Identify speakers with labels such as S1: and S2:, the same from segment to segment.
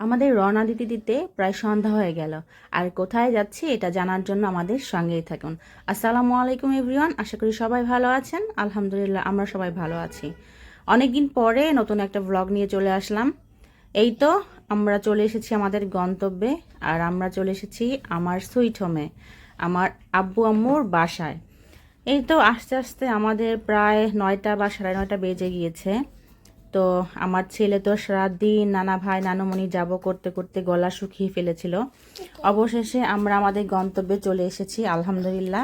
S1: আমাদের রওনা দিতে দিতে প্রায় সন্ধ্যা হয়ে গেল। আর কোথায় যাচ্ছি এটা জানার জন্য আমাদের সঙ্গেই থাকুন। আসসালামু আলাইকুম এভরিওয়ান, আশা করি সবাই ভালো আছেন। আলহামদুলিল্লাহ, আমরা সবাই ভালো আছি। অনেকদিন পরে নতুন একটা ব্লগ নিয়ে চলে আসলাম। এই তো, আমরা চলে এসেছি আমাদের গন্তব্যে, আর আমরা চলে এসেছি আমার সুইট হোমে আমার আব্বু আম্মুর বাসায়। এই তো, আস্তে আস্তে আমাদের প্রায় নয়টা বা সাড়ে নয়টা বেজে গিয়েছে। তো আমার ছেলে তো সারাদিন নানা ভাই নানুমণি যাব করতে করতে গলা শুকিয়ে ফেলেছিল। অবশেষে আমরা আমাদের গন্তব্যে চলে এসেছি, আলহামদুলিল্লাহ।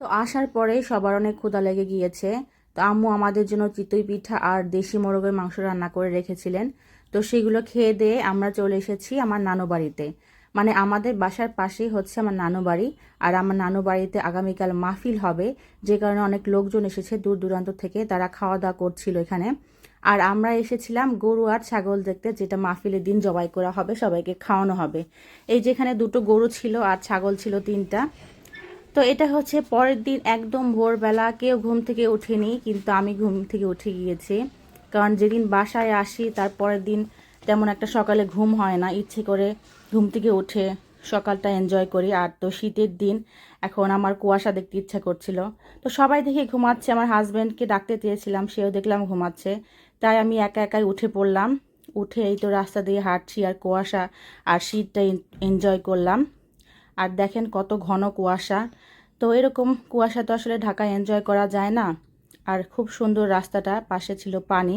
S1: তো আসার পরে সবার অনেক ক্ষুধা লেগে গিয়েছে। তো আম্মু আমাদের জন্য চিতই পিঠা আর দেশি মোরগের মাংস রান্না করে রেখেছিলেন। তো সেগুলো খেয়ে দিয়ে আমরা চলে এসেছি আমার নানু বাড়িতে। মানে আমাদের বাসার পাশেই হচ্ছে আমার নানু বাড়ি আর আমার নানু বাড়িতে আগামীকাল মাহফিল হবে। যে কারণে অনেক লোকজন এসেছে দূর দূরান্ত থেকে, তারা খাওয়া দাওয়া করছিল এখানে। আর আমরা এসেছিলাম গরু আর ছাগল দেখতে, যেটা মাহফিলের দিন জবাই করা হবে, সবাইকে খাওয়ানো হবে। এই যেখানে দুটো গরু ছিল আর ছাগল ছিল তিনটা। তো এটা হচ্ছে পরের দিন একদম ভোরবেলা, কেউ ঘুম থেকে ওঠেনি, কিন্তু আমি ঘুম থেকে উঠে গিয়েছি। কারণ যেদিন বাসায় আসি, তার পরের দিন তেমন একটা সকালে ঘুম হয় না, ইচ্ছে করে ঘুম থেকে উঠে সকালটা এনজয় করি। আর তো শীতের দিন, এখন আমার কুয়াশা দেখতে ইচ্ছা করছিল। তো সবাই দেখে ঘুমাচ্ছে, আমার হাজব্যান্ডকে ডাকতে চেয়েছিলাম, সেও দেখলাম ঘুমাচ্ছে। তাই আমি একা একাই উঠে পড়লাম। উঠে এই তো রাস্তা দিয়ে হাঁটছি আর কুয়াশা আর শীতটা এনজয় করলাম। আর দেখেন কত ঘন কুয়াশা। তো এরকম কুয়াশা তো আসলে ঢাকায় এনজয় করা যায় না। আর খুব সুন্দর রাস্তাটা, পাশে ছিল পানি।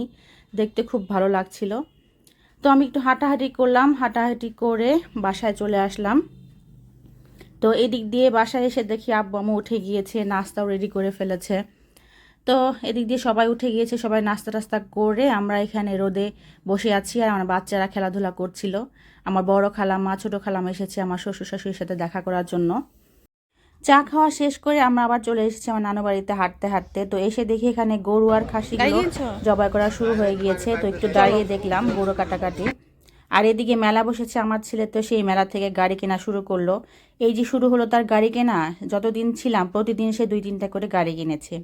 S1: দেখতে খুব ভালো লাগছিল। তো আমি একটু হাঁটাহাঁটি করলাম। হাঁটাহাঁটি করে বাসায় চলে আসলাম। তো এদিক দিয়ে বাসায় এসে দেখি আব্বু আম্মু উঠে গিয়েছে, নাস্তাও রেডি করে ফেলেছে। তো এদিক দিয়ে সবাই উঠে গিয়েছে সবাই নাস্তা টাস্তা করে আমরা এখানে রোদে বসে আছি আর আমার বাচ্চারা খেলাধুলা করছিল। আমার বড় খালামা ছোট খালামা এসেছে আমার শ্বশুর শাশুড়ির সাথে দেখা করার জন্য। চা খাওয়া শেষ করে আমরা আবার চলে এসেছি আমার নানু বাড়িতে হাঁটতে হাঁটতে। তো এসে দেখি এখানে গরু আর খাসিগুলো জবাই করা শুরু হয়ে গিয়েছে। তো একটু দাঁড়িয়ে দেখলাম গরু কাটাকাটি। আর এদিকে মেলা বসেছে আমার ছেলে তো সেই মেলা থেকে গাড়ি কেনা শুরু করল। এই যে শুরু হলো তার গাড়ি কেনা যতদিন ছিলাম প্রতিদিন সে দুই তিনটা করে গাড়ি কিনেছে।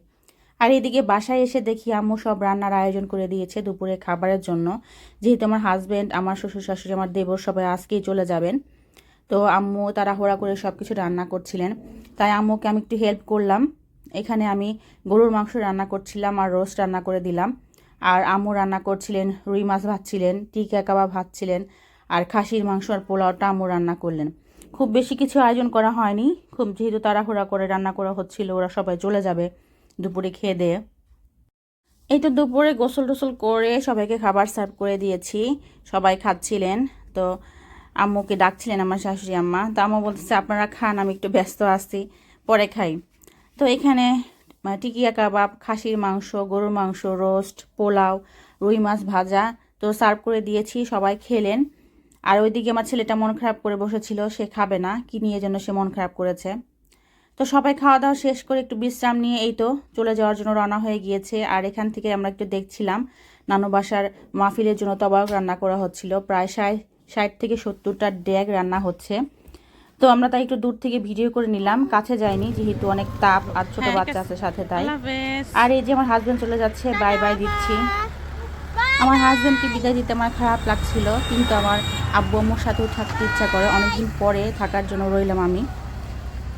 S1: আর এদিকে বাসায় এসে দেখি আম্মু সব রান্নার আয়োজন করে দিয়েছে দুপুরে খাবারের জন্য। যেহেতু আমার হাজব্যান্ড আমার শ্বশুর শাশুড়ি, আমার দেবর সবাই আজকেই চলে যাবেন। তো আম্মু তারা তাড়াহুড়া করে সব কিছু রান্না করছিলেন। তাই আম্মুকে আমি একটু হেল্প করলাম। এখানে আমি গরুর মাংস রান্না করছিলাম আর রোস্ট রান্না করে দিলাম। আর আম্মু রান্না করছিলেন, রুই মাছ ভাজছিলেন, টিকা কাবাব ভাজছিলেন, আর খাসির মাংস আর পোলাওটা আম্মু রান্না করলেন। খুব বেশি কিছু আয়োজন করা হয়নি। খুব যেহেতু তাড়াহুড়া করে রান্না করা হচ্ছিল, ওরা সবাই চলে যাবে। দুপুরে খেয়ে দিয়ে। এই তো দুপুরে গোসল টোসল করে সবাইকে খাবার সার্ভ করে দিয়েছি। সবাই খাচ্ছিলেন। তো আম্মুকে ডাকছিলেন আমার শাশুড়ি আম্মা। তো আম্মু বলতেছে, আপনারা খান, আমি একটু ব্যস্ত আছি, পরে খাই। তো এখানে টিকিয়া কাবাব, খাসির মাংস, গরুর মাংস, রোস্ট, পোলাও, রুই মাছ ভাজা তো সার্ভ করে দিয়েছি, সবাই খেলেন। আর ওইদিকে আমার ছেলেটা মন খারাপ করে বসেছিল, সে খাবে না। কি নিয়ে জন্য সে মন খারাপ করেছে। তো সবাই খাওয়া দাওয়া শেষ করে একটু বিশ্রাম নিয়ে এই তো চলে যাওয়ার জন্য রওনা হয়ে গিয়েছে। আর এখান থেকে আমরা একটু দেখছিলাম নানু বাসার মাহফিলের জন্য তবাক রান্না করা হচ্ছিল। প্রায় ষাট ষাট থেকে সত্তরটা ড্যাগ রান্না হচ্ছে। তো আমরা তাই একটু দূর থেকে ভিডিও করে নিলাম কাছে যাইনি যেহেতু অনেক তাপ আর ছোট বাচ্চা আছে সাথে তাই। আর এই যে আমার হাজবেন্ড চলে যাচ্ছে বাই বাই দিচ্ছি। আমার হাজব্যান্ডকে বিদায় দিতে আমার খারাপ লাগছিল কিন্তু আমার আব্বু আম্মুর সাথেও থাকতে ইচ্ছা করে। অনেকদিন পরে থাকার জন্য রইলাম আমি।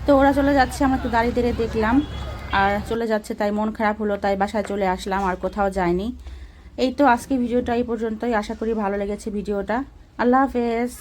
S1: তো ওরা চলে যাচ্ছে, আমরা একটু দাঁড়িয়ে দাঁড়িয়ে দেখলাম। আর চলে যাচ্ছে, তাই মন খারাপ হলো, তাই বাসায় চলে আসলাম, আর কোথাও যায়নি। এই তো আজকে ভিডিওটা এই পর্যন্তই, আশা করি ভালো লেগেছে ভিডিওটা। আল্লাহ হাফেজ।